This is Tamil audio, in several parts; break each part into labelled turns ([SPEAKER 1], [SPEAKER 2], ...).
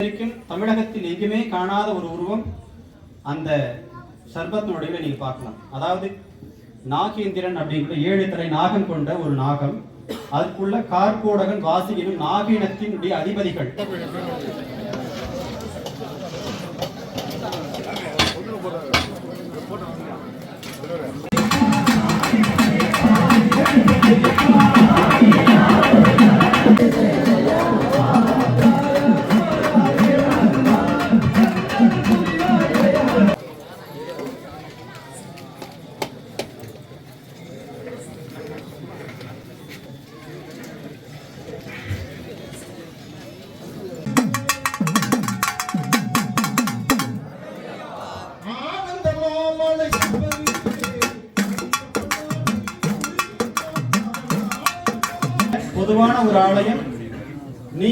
[SPEAKER 1] வரைக்கும் தமிழகத்தில் எங்குமே காணாத ஒரு உருவம் அந்த சர்பத்தினுடைய நீங்க பார்க்கலாம். அதாவது நாகேந்திரன் அப்படிங்கிற ஏழு தலை நாகம் கொண்ட ஒரு நாகம். அதுக்குள்ள கார்கோடகன் வாசிகனும் நாகினத்தினுடைய அதிபதிகள்.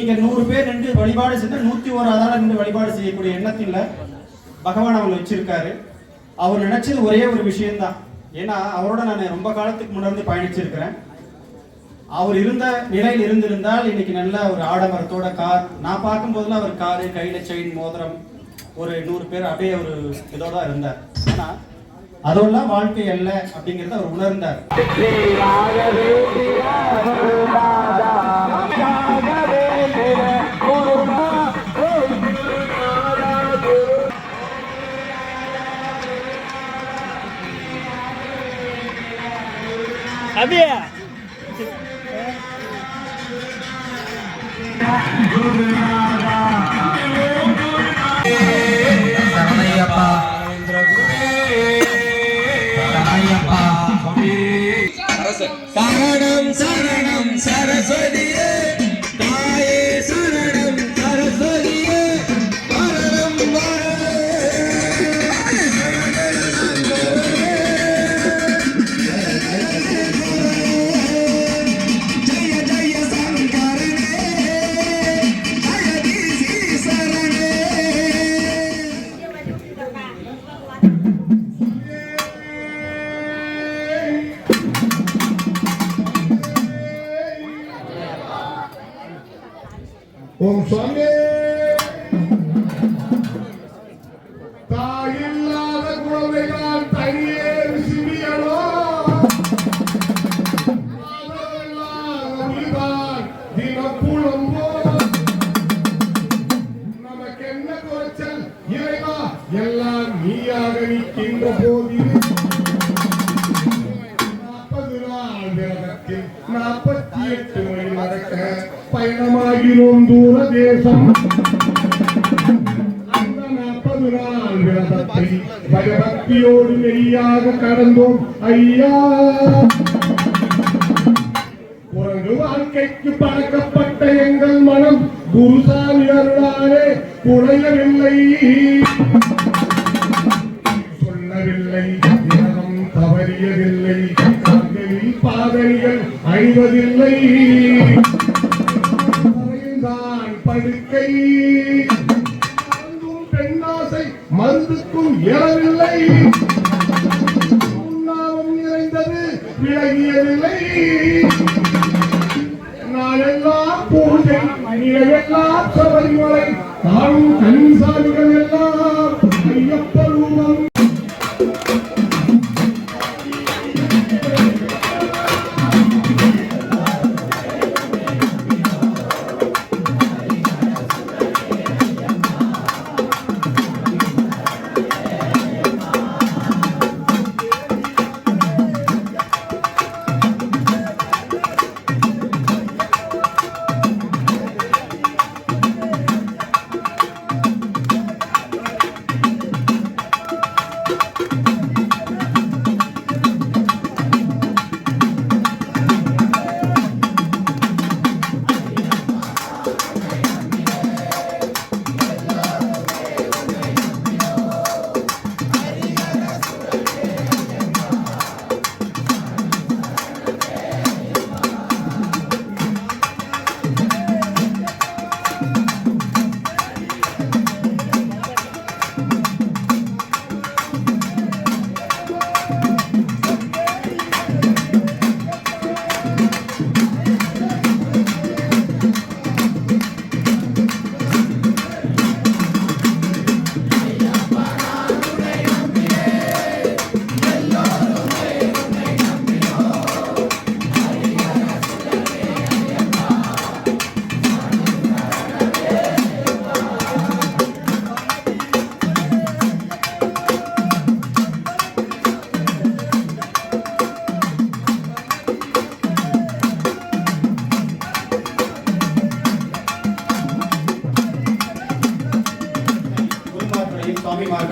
[SPEAKER 1] நீங்க நூறு பேர் நின்று வழிபாடு செஞ்சா நூத்தி ஒரு அதால நின்று வழிபாடு செய்யக்கூடிய எண்ணத்தில் பகவான் அவங்களை வச்சிருக்காரு. அவர் நினைச்சது ஒரே ஒரு விஷயம்தான். ஏன்னா அவரோட நான் ரொம்ப காலத்துக்கு முன்னாடி பயணிச்சிருக்கிறேன். அவர் இருந்த நிலையில் இருந்திருந்தால் இன்னைக்கு நல்ல ஒரு ஆடம்பரத்தோட கார் நான் பார்க்கும்போதுலாம் அவர் காரு கையில செயின் மோதிரம் ஒரு நூறு பேர் அப்படியே ஒரு இதோட இருந்தார். ஆனா அதெல்லாம் வாழ்க்கை அல்ல அப்படிங்கறத அவர் உணர்ந்தார்.
[SPEAKER 2] அப்படியே?
[SPEAKER 3] சரணையப்பா. சரணையப்பா. சரணம் சரணம் சரஸ்வதியே.
[SPEAKER 4] ஓம் சுவாமி நாள் விரதத்தை பயபக்தியோடு மெய்யாக கடந்தோம் ஐயா குரங்கு வாழ்க்கைக்கு பழக்கப்பட்ட எங்கள் மனம் குருசாமி அருளாலே குறையவில்லை சொல்லவில்லை தினம் தவறியதில்லை கால்களில் பாதணிகள் அணிவதில்லை தான் படுக்கை மருந்துக்கும் இயலவில்லை உண்ணாவும் நிறைந்தது விலகியதில்லை நாளெல்லாம் பூஜை நிலையெல்லாம் சபரிமலை தாழும் கன்சாலிகள் எல்லாம் ஐயப்ப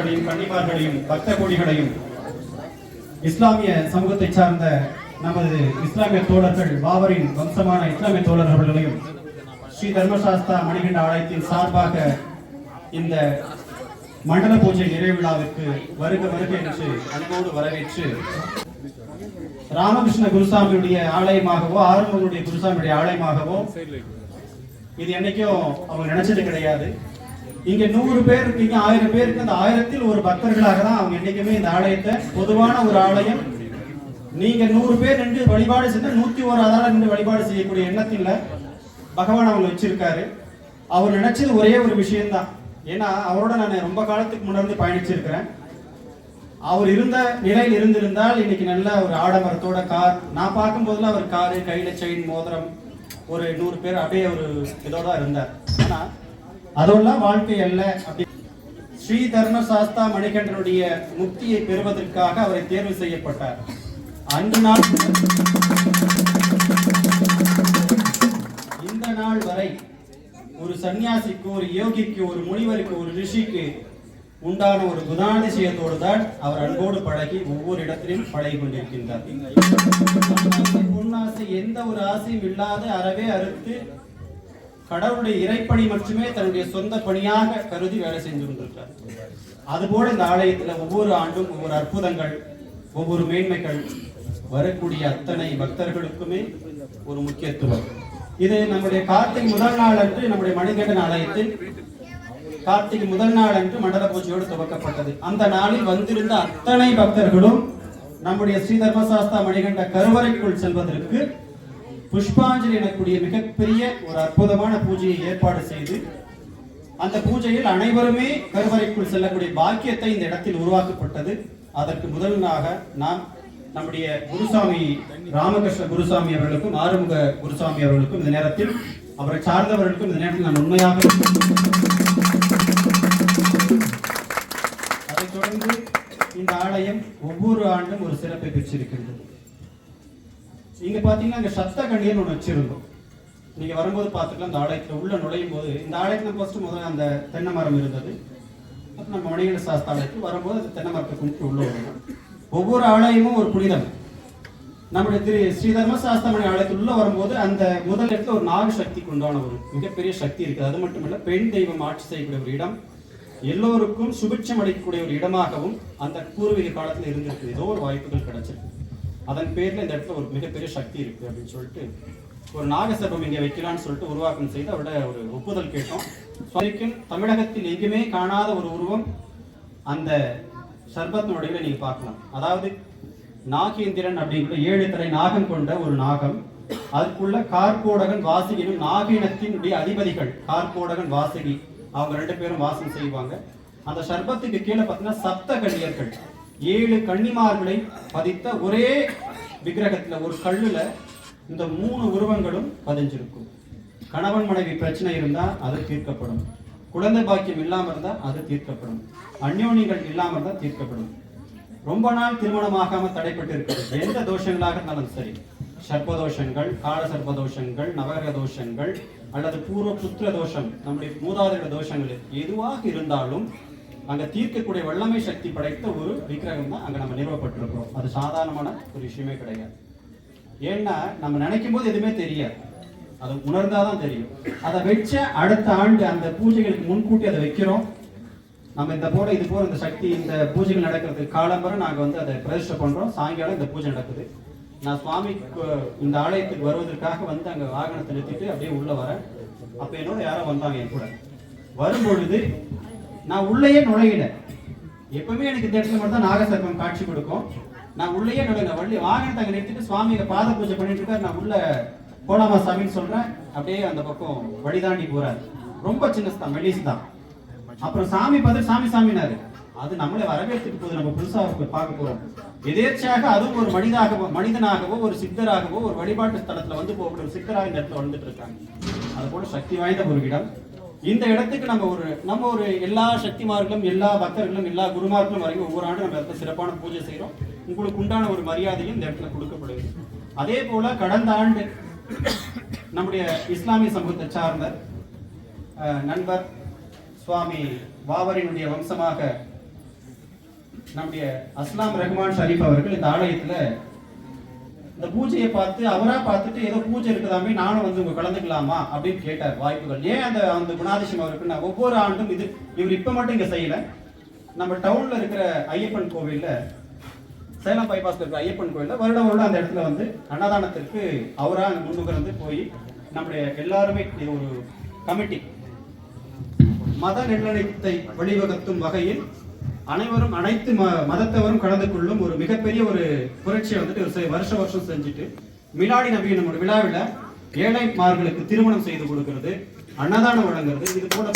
[SPEAKER 1] சுவாமிமார்களையும் கன்னிமார்களையும் பக்த கோடிகளையும் இஸ்லாமிய சமூகத்தை சார்ந்த நமது இஸ்லாமிய தோழர்கள் பாபரின் வம்சமான இஸ்லாமிய தோழர்களையும் ஸ்ரீ தர்மசாஸ்தா மணிகண்ட ஆலயத்தின் சார்பாக இந்த மண்டல பூஜை நிறைவிழாவிற்கு வருக வருக என்று அன்போடு வரவேற்று ராமகிருஷ்ண குருசாமியுடைய ஆலயமாகவோ ஆறுமுகனுடைய குருசாமியுடைய ஆலயமாகவோ இது என்னைக்கும் அவங்க நினைச்சது கிடையாது. இங்க நூறு பேர் இருக்கீங்க ஆயிரம் பேருக்கு அந்த ஆயிரத்தில் ஒரு பக்தர்களாக தான் அவங்க என்னைக்குமே இந்த ஆலயத்தை பொதுவான ஒரு ஆலயம். நீங்க நூறு பேர் நின்று வழிபாடு செஞ்ச நூத்தி ஒரு ஆதாரம் நின்று வழிபாடு செய்யக்கூடிய எண்ணத்தில் பகவான் அவங்க வச்சிருக்காரு. அவர் நினைச்சது ஒரே ஒரு விஷயம்தான். ஏன்னா அவரோட நான் ரொம்ப காலத்துக்கு முன்னர்ந்து பயணிச்சிருக்கிறேன். அவர் இருந்த நிலையில் இருந்திருந்தால் இன்னைக்கு நல்ல ஒரு ஆடம்பரத்தோட கார் நான் பார்க்கும்போதுலாம் அவர் காரு கையில செயின் மோதிரம் ஒரு நூறு பேர் அப்படியே ஒரு இதோட இருந்தார். ஆனா அதெல்லாம் வாழ்க்கை அல்ல அப்படி. ஸ்ரீ தர்ம சாஸ்தா மணிகண்டனுடைய முக்தியை பெறுவதற்காக அவரை தேர்வு செய்யப்பட்டார். அன்று நாள் இந்த நாள் வரை ஒரு சன்னியாசிக்கு ஒரு யோகிக்கு ஒரு முனிவருக்கு ஒரு ரிஷிக்கு உண்டான ஒரு குணாதிசயத்தோடு தான் அவர் அன்போடு பழகி ஒவ்வொரு இடத்திலும் பழகி கொண்டிருக்கின்றார். பொன்னாசை, எந்த ஒரு ஆசையும் இல்லாத அறவே அறுத்து கடவுளுடைய இறைப்பணி மட்டுமே தன்னுடைய சொந்த பணியாக கருதி வேலை செஞ்சு கொண்டிருக்கிறார் அதுபோல இந்த ஆலயத்துல ஒவ்வொரு ஆண்டும் ஒவ்வொரு அற்புதங்கள் ஒவ்வொரு மேன்மைகள் வரக்கூடிய அத்தனை பக்தர்களுக்குமே ஒரு முக்கியத்துவம். இது நம்முடைய கார்த்திகை முதல் நாள் அன்று நம்முடைய மணிகண்டன் ஆலயத்தில் கார்த்திகை முதல் நாள் அன்று மண்டல பூஜையோடு துவக்கப்பட்டது. அந்த நாளில் வந்திருந்த அத்தனை பக்தர்களும் நம்முடைய ஸ்ரீ தர்மசாஸ்தா மணிகண்ட கருவறைக்குள் செல்வதற்கு புஷ்பாஞ்சலி எனக்கூடிய மிகப்பெரிய ஒரு அற்புதமான பூஜையை ஏற்பாடு செய்து அந்த பூஜையில் அனைவருமே கருவறைக்குள் செல்லக்கூடிய பாக்கியத்தை இந்த இடத்தில் உருவாக்கப்பட்டது. அதற்கு முதலாக நாம் நம்முடைய குருசாமி ராமகிருஷ்ண குருசாமி அவர்களுக்கும் ஆறுமுக குருசாமி அவர்களுக்கும் இந்த நேரத்தில் அவரை சார்ந்தவர்களுக்கும் இந்த நேரத்தில் நான் உண்மையாக அதைத் தொடர்ந்து இந்த ஆலயம் ஒவ்வொரு ஆண்டும் ஒரு சிறப்பை பெற்றிருக்கின்றது. இங்க பாத்தீங்கன்னா இங்க சப்த கண்ணியன் ஒன்று வச்சிருந்தோம். நீங்க வரும்போது பார்த்துக்கலாம் இந்த ஆலயத்தில் உள்ள நுழையும் போது இந்த ஆலயத்தில் ஃபர்ஸ்ட் முதல்ல அந்த தென்னை மரம் இருந்தது. அப்ப நம்ம மணிகண்ட சாஸ்தா ஆலயத்துக்கு வரும்போது அந்த தென்னை மரத்தை கும்பிட்டு உள்ள வரணும் ஒவ்வொரு ஆலயமும் ஒரு புனிதம். நம்முடைய திரு ஸ்ரீதர்ம சாஸ்திரமணி ஆலயத்தில் உள்ள வரும்போது அந்த முதல் இடத்துல ஒரு நாலு சக்திக்கு உண்டான ஒரு மிகப்பெரிய சக்தி இருக்குது. அது மட்டுமல்ல பெண் தெய்வம் ஆட்சி செய்யக்கூடிய ஒரு இடம். எல்லோருக்கும் சுபிட்சம் அளிக்கக்கூடிய ஒரு இடமாகவும் அந்த பூர்வீக காலத்தில் இருந்திருக்கு. ஏதோ ஒரு வாய்ப்புகள் கிடைச்சிருக்கு. அதன் பேரில் இந்த இடத்துல ஒரு மிகப்பெரிய சக்தி இருக்கு அப்படின்னு சொல்லிட்டு ஒரு நாகசர்பம் இங்கே வைக்கிறான்னு சொல்லிட்டு உருவாக்கம் செய்து அவரோட ஒரு ஒப்புதல் கேட்டோம். சுவாமிக்கும் தமிழகத்தில் எங்குமே காணாத ஒரு உருவம் அந்த சர்பத்தினுடைய நீங்கள் பார்க்கலாம். அதாவது நாகேந்திரன் அப்படிங்கிற ஏழு தலை நாகம் கொண்ட ஒரு நாகம். அதுக்குள்ள கார்கோடகன் வாசுகினும் நாகினத்தினுடைய அதிபதிகள் கார்கோடகன் வாசகி அவங்க ரெண்டு பேரும் வாசம் செய்வாங்க. அந்த சர்பத்துக்கு கீழே பார்த்தீங்கன்னா சப்த கன்னியர்கள். ஏழு கன்னிமார்களை பதித்த ஒரே விக்கிரகத்தில் ஒரு கல்லுல இந்த மூணு உருவங்களும் பதிஞ்சிருக்கும். கணவன் மனைவி பிரச்சனை இருந்தா அது தீர்க்கப்படும். குழந்தை பாக்கியம் இல்லாம இருந்தால் அது தீர்க்கப்படும். அந்யோனிகள் இல்லாம இருந்தால் தீர்க்கப்படும். ரொம்ப நாள் திருமணமாகாம தடைப்பட்டு இருக்கிறது எந்த தோஷங்களாக இருந்தாலும் சரி. சர்ப்பதோஷங்கள் கால சர்ப்பதோஷங்கள் நவகிரக தோஷங்கள் அல்லது பூர்வ புத்திர தோஷம் நம்முடைய மூதாதைய தோஷங்கள் எதுவாக இருந்தாலும் அங்க தீர்க்கக்கூடிய வல்லமை சக்தி படைத்த ஒரு விக்கிரகம் தான் அங்க நம்ம நிறுவப்பட்டிருக்கிறோம். அது சாதாரணமான ஒரு விஷயமே கிடையாது. ஏன்னா நம்ம நினைக்கும் போது எதுவுமே தெரியாது. அது உணர்ந்தாதான் தெரியும். அதை வச்ச அடுத்த ஆண்டு அந்த பூஜைகளுக்கு முன்கூட்டி அதை வைக்கிறோம். நம்ம இந்த போல இது போல இந்த சக்தி இந்த பூஜைகள் நடக்கிறதுக்கு காலம்பரம் நாங்க வந்து அதை பிரதிஷ்டை பண்றோம். சாயங்காலம் இந்த பூஜை நடக்குது. நான் சுவாமி இந்த ஆலயத்துக்கு வருவதற்காக வந்து அங்க வாகனத்தை நிறுத்திட்டு அப்படியே உள்ள வரேன். அப்ப என்னோட யாரோ வந்தாங்க என் கூட. வரும்பொழுது நான் உள்ளேயே நுழையில. எப்பவுமே எனக்கு இந்த இடத்துல மட்டும் தான் காட்சி கொடுக்கும். நான் உள்ளேயே நுழையில. வள்ளி வாகனத்தை அங்கே நிறுத்திட்டு சுவாமியை பாத பூஜை பண்ணிட்டு இருக்காரு. நான் உள்ள போலாமா சாமின்னு சொல்றேன். அப்படியே அந்த பக்கம் வழி தாண்டி போறாரு. ரொம்ப சின்னஸ் தான் மெலிஸ் தான். அப்புறம் சாமி பார்த்து சாமி சாமினாரு. அது நம்மளை வரவேற்றுட்டு போகுது. நம்ம புதுசாக பார்க்க போறோம். எதேர்ச்சியாக அதுவும் ஒரு மனிதாகவோ மனிதனாகவோ ஒரு சித்தராகவோ ஒரு வழிபாட்டு ஸ்தலத்துல வந்து போகக்கூடிய ஒரு சித்தராக இந்த இடத்துல வந்துட்டு இருக்காங்க. அது போல சக்தி வாய்ந்த ஒரு இடம். இந்த இடத்துக்கு நம்ம ஒரு நம்ம ஒரு எல்லா சக்திமார்களும் எல்லா பக்தர்களும் எல்லா குருமார்களும் வரைக்கும் ஒவ்வொரு ஆண்டும் நம்ம இடத்துல சிறப்பான பூஜை செய்கிறோம் உங்களுக்கு உண்டான ஒரு மரியாதையும் இந்த இடத்துல கொடுக்கப்படுது அதே போல கடந்த ஆண்டு நம்முடைய இஸ்லாமிய சமூகத்தை சார்ந்த நண்பர் சுவாமி பாபரினுடைய வம்சமாக நம்முடைய அஸ்லாம் ரஹ்மான் ஷரீப் அவர்கள் இந்த ஆலயத்தில் இந்த பூஜையை பார்த்து அவராக பார்த்துட்டு ஏதோ பூஜை இருக்குதாமே நானும் வந்து உங்க கலந்துக்கலாமா அப்படின்னு கேட்டார் வாய்ப்புகள். ஏன் அந்த அந்த குணாதிசயம் அவருக்கு நான் ஒவ்வொரு ஆண்டும் இது இவர் இப்போ மட்டும் இங்கே செய்யல. நம்ம டவுன்ல இருக்கிற ஐயப்பன் கோவிலில் சேலம் பைபாஸ் இருக்கிற ஐயப்பன் கோயிலில் வருடம் வருடம் அந்த இடத்துல வந்து அன்னதானத்திற்கு அவராக அங்க முன்னுக்கு போய் நம்முடைய எல்லாருமே இது ஒரு கமிட்டி மத நிர்ணயத்தை வழிவகுத்தும் வகையில் அனைவரும் அனைத்து ம மதத்தவரும் கலந்து கொள்ளும் ஒரு மிகப்பெரிய ஒரு புரட்சியை வந்துட்டு ஒரு செ- வருஷ வருஷம் செஞ்சுட்டு மிலாடி நபி நம்மளோட விழாவில் ஏழைமார்களுக்கு திருமணம் செய்து கொடுக்கிறது அன்னதானம் வழங்குறது இது
[SPEAKER 5] போல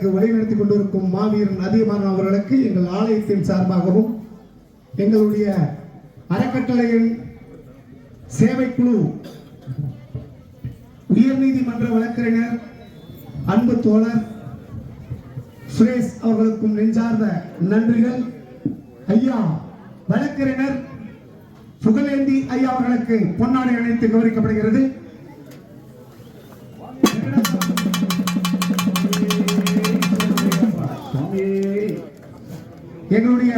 [SPEAKER 5] எங்களுக்கு வழிநடத்தி கொண்டிருக்கும் மாவீரன் அதிகமான அவர்களுக்கு எங்கள் ஆலயத்தின் சார்பாகவும் எங்களுடைய அறக்கட்டளையின் சேவைக்குழு உயர்நீதிமன்ற வழக்கறிஞர் அன்பு தோழர் சுரேஷ் அவர்களுக்கும் நெஞ்சார்ந்த நன்றிகள். ஐயா வழக்கறிஞர் புகழேந்தி ஐயா அவர்களுக்கு பொன்னாடை அணைத்து கௌரவிக்கப்படுகிறது. எங்களுடைய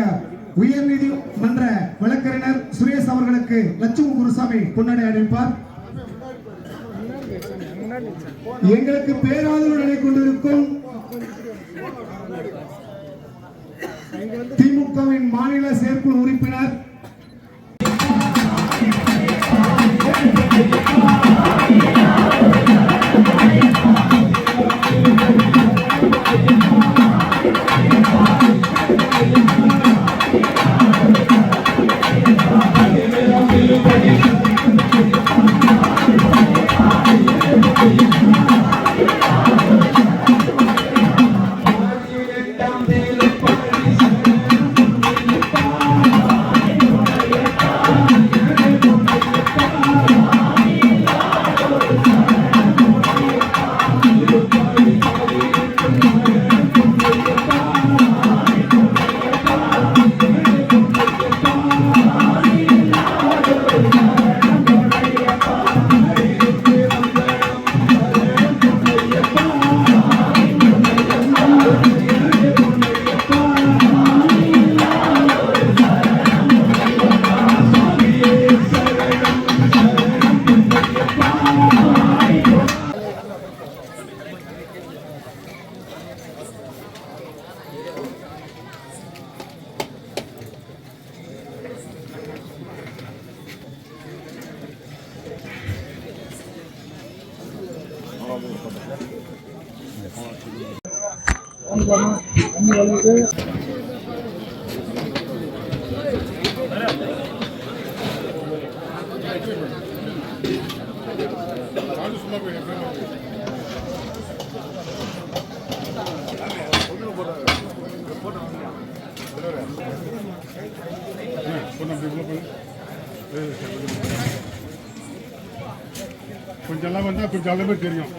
[SPEAKER 5] உயர்நீதிமன்ற வழக்கறிஞர் சுரேஷ் அவர்களுக்கு லட்சுமி குருசாமி பொன்னாடை அணிவிப்பார். எங்களுக்கு பேராதரவு நடை கொண்டிருக்கும் திமுகவின் மாநில செயற்குழு உறுப்பினர்
[SPEAKER 3] கொஞ்சம் எல்லாம் வந்தா கொஞ்சம் அளவு தெரியும்.